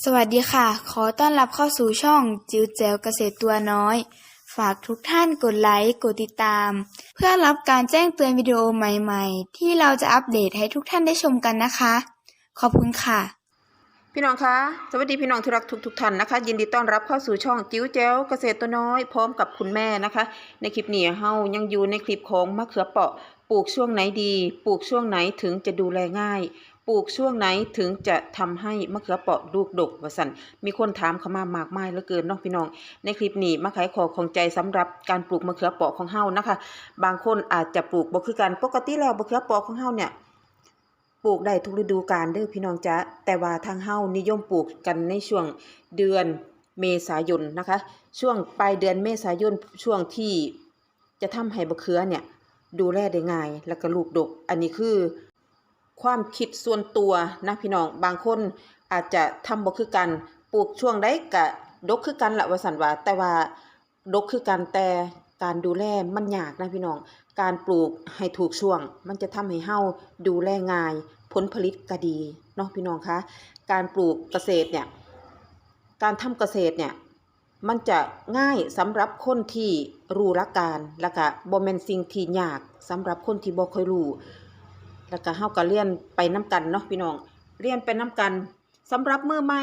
สวัสดีค่ะ ขอต้อนรับเข้าสู่ช่องจิ๋วแจ๋วเกษตรตัวน้อย ฝากทุกท่านกดไลค์ กดติดตาม เพื่อรับการแจ้งเตือนวิดีโอใหม่ๆ ที่เราจะอัปเดตให้ทุกท่านได้ชมกันนะคะ ขอบคุณค่ะ พี่น้องคะสวัสดีพี่น้องที่รักทุกๆท่านนะคะ ยินดีต้อนรับเข้าสู่ช่องจิ้วแจ้วเกษตรตัวน้อย พร้อมกับคุณแม่นะคะ ในคลิปนี้เฮายังอยู่ในคลิปของมะเขือเปราะปลูกช่วงไหนดี ปลูกช่วงไหนถึงจะดูแลง่าย ปลูกช่วงไหนถึงจะทำให้มะเขือเปราะลูกดกว่าสันมีคนถามเข้ามามากมายเหลือเกินเนาะพี่น้อง ในคลิปนี้มาขายขอของใจสำหรับการปลูกมะเขือเปราะของเฮานะคะ บางคนอาจจะปลูกบ่คือกันปกติแล้วมะเขือเปราะของเฮาเนี่ยปลูกได้ทุกฤดูกาลเด้อพี่น้องจ๊ะแต่ว่าทางเฮานิยมปลูกกันในช่วงเดือนเมษายนนะคะ ช่วงปลายเดือนเมษายนช่วงที่จะทำให้บะเขือเนี่ยดูแลได้ง่าย แล้วก็ลูกดก อันนี้คือ ความคิดส่วนตัวนะพี่น้องบางคนอาจจะทำบ่คือกันปลูกช่วงใดก็ดกคือกันละว่าสันว่าแต่ว่าดกคือกันแต่การดูแลมันยากนะพี่น้อง การปลูกให้ถูกช่วง มันจะทำให้เฮาดูแลง่าย ผลผลิตก็ดีเนาะพี่น้องคะการปลูกเกษตรเนี่ยการทำเกษตรเนี่ยมันจะง่ายสำหรับคนที่รู้ลัการแล้วก็บ่แม่นสิ่งที่ยากสำหรับคนที่บ่ค่อยรู้ แล้วก็เฮาก็เรียนไปน้ำกันเนาะพี่น้องเรียนไปน้ำกันสำหรับมือใหม่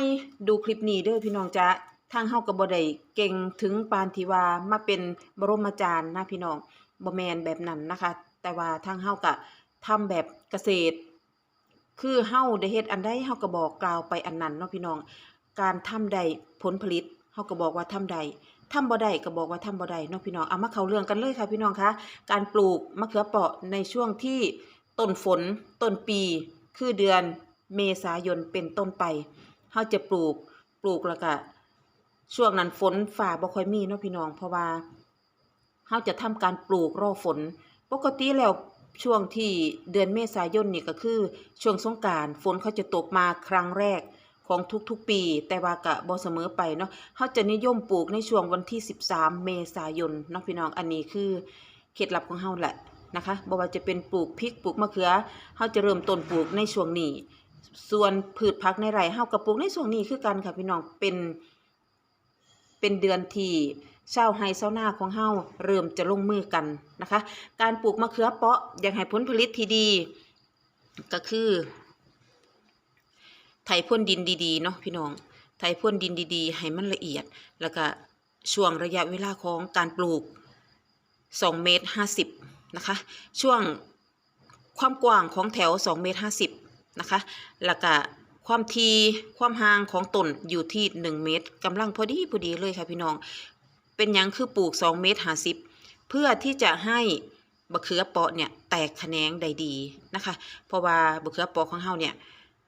ดูคลิปนี้เด้อพี่น้องจ๊ะทางเฮาก็บ่ได้เก่งถึงปานที่ว่ามาเป็นบรมอาจารย์นะพี่น้องบ่แมนแบบนั้นนะคะ แต่ว่าทางเฮาก็ทำแบบเกษตร คือเฮาได้เฮ็ดอันใดเฮาก็บอกกล่าวไปอันนั้นเนาะพี่น้อง การทำได้ผลผลิตเฮาก็บอกว่าทำได้ทำบ่ได้ก็บอกว่าทำบ่ได้เนาะพี่น้องเอามาเข้าเรื่องกันเลยค่ะพี่น้องคะการปลูกมะเขือเปราะในช่วงที่ ต้นฝน ต้นปี คือเดือนเมษายนเป็นต้นไปเฮาจะปลูกปลูกแล้วก็ช่วงนั้นฝนฝ่าบ่ค่อยมีเนาะพี่น้องเพราะว่าเฮาจะทำการปลูกรอฝน ปกติแล้วช่วงที่เดือนเมษายนนี่ก็คือช่วงสงการฝนเขาจะตกมาครั้งแรกของทุกๆ ปี แต่ว่ากะบ่เสมอไปเนาะเขาจะนิยมปลูกในช่วงวันที่ 13 เมษายนเนาะพี่น้องอันนี้คือเคล็ดลับของเฮาแหละ นะคะบ่ว่าจะเป็นปลูกพริกปลูกมะเขือเฮาจะเริ่มต้นปลูกในช่วงนี้ ส่วนพืชผักในไร่เฮาก็ปลูกในช่วงนี้คือกันค่ะพี่น้องเป็น เป็นเดือนที่ชาวไฮเชาวนาของเฮาเริ่มจะลงมือกันนะคะ การปลูกมะเขือเปาะอยากให้ผลผลิตที่ดี ก็คือไถพ่นดินดีๆเนาะพี่น้องไถพ่นดินดีๆ ให้มันละเอียด แล้วก็ช่วงระยะเวลาของการปลูก 2 เมตร 50 นะคะ ช่วงความกว้างของแถว2เมตร50นะคะแล้วก็ความทีความห่างของต้นอยู่ที่ 1 เมตรกำลังพอดีพอดีเลยค่ะพี่น้อง เป็นยังคือปลูก 2 เมตร50เพื่อที่จะให้บะเขือเปาะเนี่ยแตกแขนงได้ดีนะคะ เพราะว่าบะเขือเปาะของเฮาเนี่ย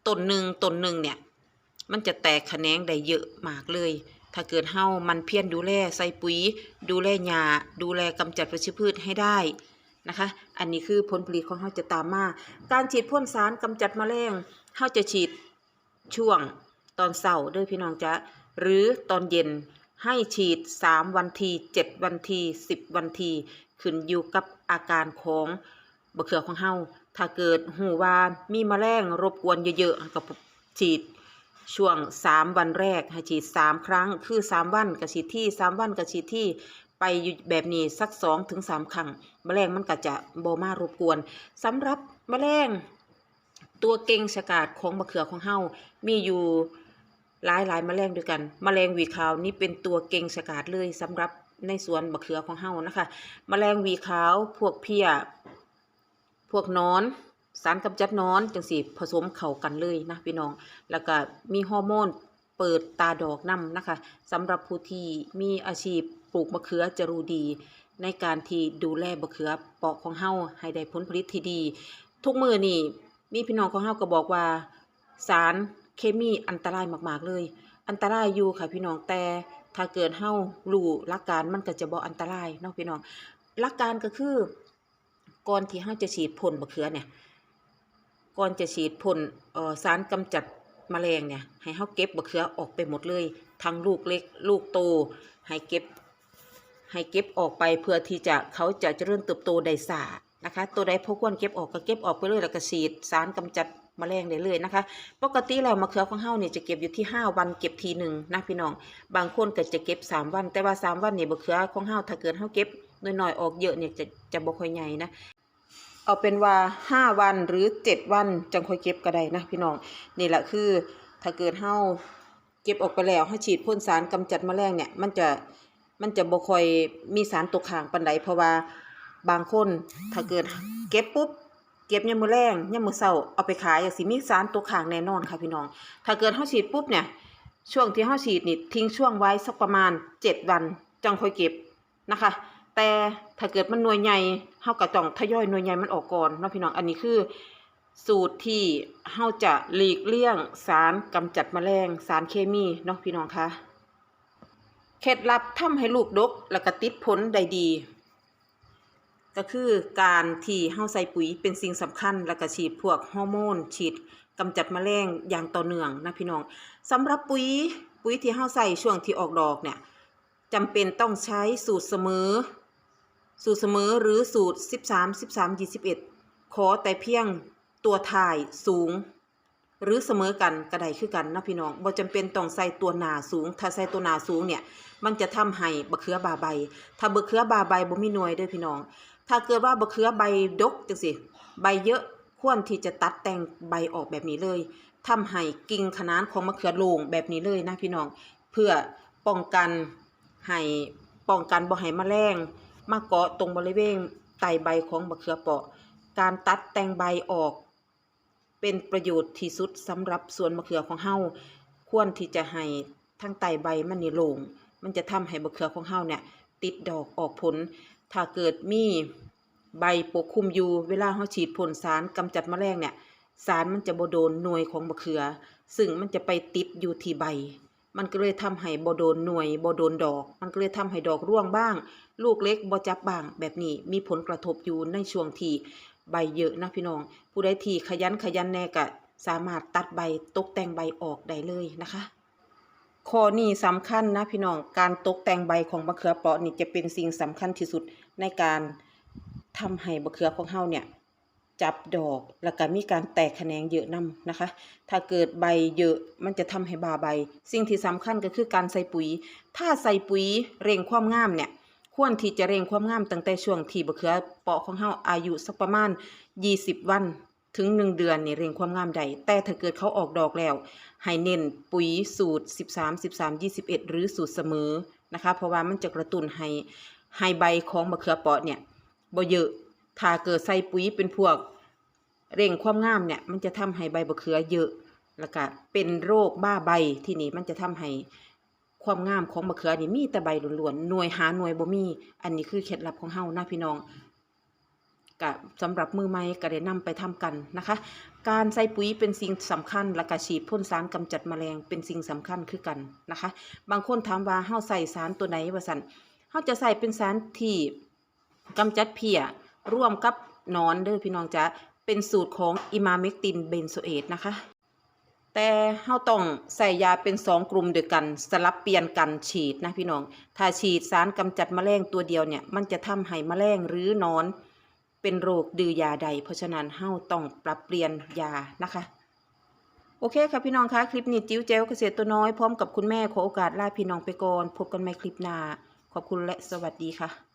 ต้นหนึ่งต้นหนึ่งเนี่ยมันจะแตกแขนงได้เยอะมากเลย ถ้าเกิดเฮามันเพียรดูแลใส่ปุ๋ย ดูแลหญ้าดูแลกำจัดวัชพืชให้ได้ นะคะ อันนี้คือผลผลิตของเฮาจะตามมา การฉีดพ่นสารกำจัดมแมลงเฮาจะฉีดช่วงตอนเช้าเด้อพี่น้องจ๊ะหรือตอนเย็นให้ฉีด 3 วันที 7 วันที 10 วันที ขึ้นอยู่กับอาการของบะเขือของเฮาถ้าเกิดหูว่ามีมแมลงรบกวนเยอะๆก็ฉีดช่วง 3 วันแรกให้ฉีด 3 ครั้ง คือ 3 วันก็ฉีดที่ 3 วันก็ฉีดที่ ไปอยู่แบบนี้สัก2ถึง3ครั้งแมลงมันก็จะบ่มารบกวนสำหรับแมลงตัวเก่งสกาดของมะเขือของเฮามีอยู่หลายหลายแมลงด้วยกันแมลงวีขาวนี่เป็นตัวเก่งสกาดเลยสำหรับในสวนมะเขือของเฮานะคะแมลงวีขาวพวกเพี้ย พวกนอนสารกำจัดนอนจังสิผสมเข้ากันเลยนะพี่น้อง แล้วก็มีฮอร์โมนเปิดตาดอกนํนะคะสำหรับผู้ที่มีอาชีพ ปลูกมะเขือจะรู้ดี ในการที่ดูแลมะเขือปาะของเฮาให้ได้ผลผลิตที่ดี ทุกมือนี่มีพี่น้องของเฮาก็บอกว่า สารเคมีอันตรายมากๆเลย อันตรายอยู่ค่ะพี่น้องแต่ถ้าเกิดเฮารู้หลักการมันก็จะบ่อันตรายเนาะพี่น้องหลักการก็คือก่อนที่เฮาจะฉีดพ่นมะเขือเนี่ยก่อนจะฉีดพ่นสารกำจัดแมลงเนี่ยให้เฮาเก็บมะเขือออกไปหมดเลย ทั้งลูกเล็กลูกโตให้เก็บ ให้เก็บออกไปเพื่อที่จะเขาจะเจริญเติบโตได้สานะคะ ตัวใดพอควรเก็บออกก็เก็บออกไปเลยแล้วก็ฉีดสารกำจัดแมลงได้เลยนะคะ ปกติแล้วมะเขือของเฮาเนี่ยจะเก็บอยู่ที่ 5 วันเก็บทีหนึ่งนะพี่น้อง บางคนก็จะเก็บ 3 วัน แต่ว่า 3 วันเนี่ยมะเขือของเฮาถ้าเกิดเฮาเก็บน้อยๆออกเยอะเนี่ยจะจะบ่ค่อยใหญ่นะเอาเป็นว่า 5 วันหรือ 7 วันจังค่อยเก็บก็ได้นะพี่น้องนี่แหละคือถ้าเกิดเฮาเก็บออกไปแล้วเฮาฉีดพ่นสารกำจัดแมลงเนี่ยมันจะ มันจะบ่ค่อยมีสารตกค้างปานใดเพราะว่าบางคนถ้าเกิดเก็บปุ๊บเก็บยามมื้อแรงยามมื้อเช้าเอาไปขายอะสิมีสารตกค้างแน่นอนค่ะพี่น้อง ถ้าเกิดเฮาฉีดปุ๊บเนี่ยช่วงที่เฮาฉีดนี่ทิ้งช่วงไว้สักประมาณ 7 วันจังค่อยเก็บนะคะ แต่ถ้าเกิดมันหน่วยใหญ่เฮาก็ต้องทยอยหน่วยใหญ่มันออกก่อนเนาะพี่น้องอันนี้คือสูตรที่เฮาจะหลีกเลี่ยงสารกำจัดแมลงสารเคมีเนาะพี่น้องคะ เคล็ดลับทำให้ลูกดกแล้วก็ติดผลได้ดี ก็คือการที่เฮาใส่ปุ๋ยเป็นสิ่งสำคัญ แล้วก็ฉีดพวกฮอร์โมน ฉีดกำจัดแมลงอย่างต่อเนื่องนะพี่น้องสำหรับปุ๋ยปุ๋ยที่เฮาใส่ช่วงที่ออกดอกเนี่ยจำเป็นต้องใช้สูตรเสมอ สูตรเสมอหรือสูตร 13 13 21 ขอแต่เพียงตัวถ่ายสูง หรือเสมอกันก็ไดคือกันนะพี่น้องบ่จำเป็นต้องใส่ตัวหนาสูง ถ้าใส่ตัวหนาสูงเนี่ยมันจะทำให้บะเขือบาใบ ถ้าบะเขือบาใบบ่มีหน่วยเด้อพี่น้อง ถ้าเกิดว่าบะเขือใบดกจังสิใบเยอะควรที่จะตัดแต่งใบออกแบบนี้เลยทำให้กิ่งขนานของมะเขือโลงแบบนี้เลยนะพี่น้อง เพื่อป้องกันให้ป้องกันบ่ให้แมลงมาเกาะตรงบริเวณไตใบของมะเขือเปาะ การตัดแต่งใบออก เป็นประโยชน์ที่สุดสำหรับสวนมะเขือของเฮาควรที่จะให้ทั้งไตใบมันนี่ลง มันจะทำให้มะเขือของเฮาเนี่ยติดดอกออกผล ถ้าเกิดมีใบปกคลุมอยู่เวลาเฮาฉีดพ่นสารกำจัดแมลงเนี่ยสารมันจะบ่โดนหน่วยของมะเขือ ซึ่งมันจะไปติดอยู่ที่ใบ มันก็เลยทำให้บ่โดนหน่วยบ่โดนดอก มันก็เลยทำให้ดอกร่วงบ้าง ลูกเล็กบ่จับบ้าง แบบนี้มีผลกระทบอยู่ในช่วงที่ ใบเยอะนะพี่น้อง ผู้ใดที่ขยันขยันแน่ก็สามารถตัดใบตกแต่งใบออกได้เลยนะคะข้อนี้สำคัญนะพี่น้องการตกแต่งใบของมะเขือเปราะนี่จะเป็นสิ่งสำคัญที่สุดในการทำให้มะเขือของเฮาเนี่ยจับดอกแล้วก็มีการแตกแขนงเยอะนํนะคะ ถ้าเกิดใบเยอะมันจะทำให้บาใบ สิ่งที่สำคัญก็คือการใส่ปุ๋ย ถ้าใส่ปุ๋ยเร่งความงามเนี่ย ควรที่จะเร่งความงามตั้งแต่ช่วงที่มะเขือเปาะของเฮาอายุสักประมาณ 20 วันถึง 1 เดือนนี่เร่งความงามได้แต่ถ้าเกิดเขาออกดอกแล้ว ให้เน้นปุ๋ยสูตร 13 13 21 หรือสูตรเสมอนะคะ เพราะว่ามันจะกระตุ้นให้ให้ใบของมะเขือเปาะเนี่ยบ่เยอะถ้าเกิดใส่ปุ๋ยเป็นพวก เร่งความงามเนี่ยมันจะทำให้ใบมะเขือเยอะแล้วก็เป็นโรคบ้าใบที่นี่มันจะทำให้ ความงามของมะเขือนี่มีแต่ใบล้วนๆหน่วยหาหน่วยบ่มี อันนี้คือเคล็ดลับของเฮานะพี่น้องกับสำหรับมือใหม่ก็ได้นำไปทำกันนะคะ การใส่ปุ๋ยเป็นสิ่งสำคัญและก็ฉีดพ่นสารกำจัดแมลงเป็นสิ่งสำคัญคือกันนะคะ บางคนถามว่าเฮาใส่สารตัวไหนว่าซั่นเฮาจะใส่เป็นสารที่กำจัดเพียร่วมกับนอนเด้อพี่น้องจ๊ะเป็นสูตรของอิมาเมกตินเบนโซเอตนะคะ แต่เฮาต้องใส่ยาเป็นสองกลุ่มเดียวกันสลับเปลี่ยนกันฉีดนะพี่น้อง ถ้าฉีดสารกำจัดแมลงตัวเดียวเนี่ยมันจะทำให้แมลงหรือนอน เป็นโรคดื้อยาใด เพราะฉะนั้นเฮาต้องปรับเปลี่ยนยานะคะโอเคค่ะพี่น้องคะคลิปนี้จิ้วเจลเกษตรตัวน้อยพร้อมกับคุณแม่ขอโอกาสลาพี่น้องไปก่อนพบกันใหม่คลิปหน้าขอบคุณและสวัสดีค่ะ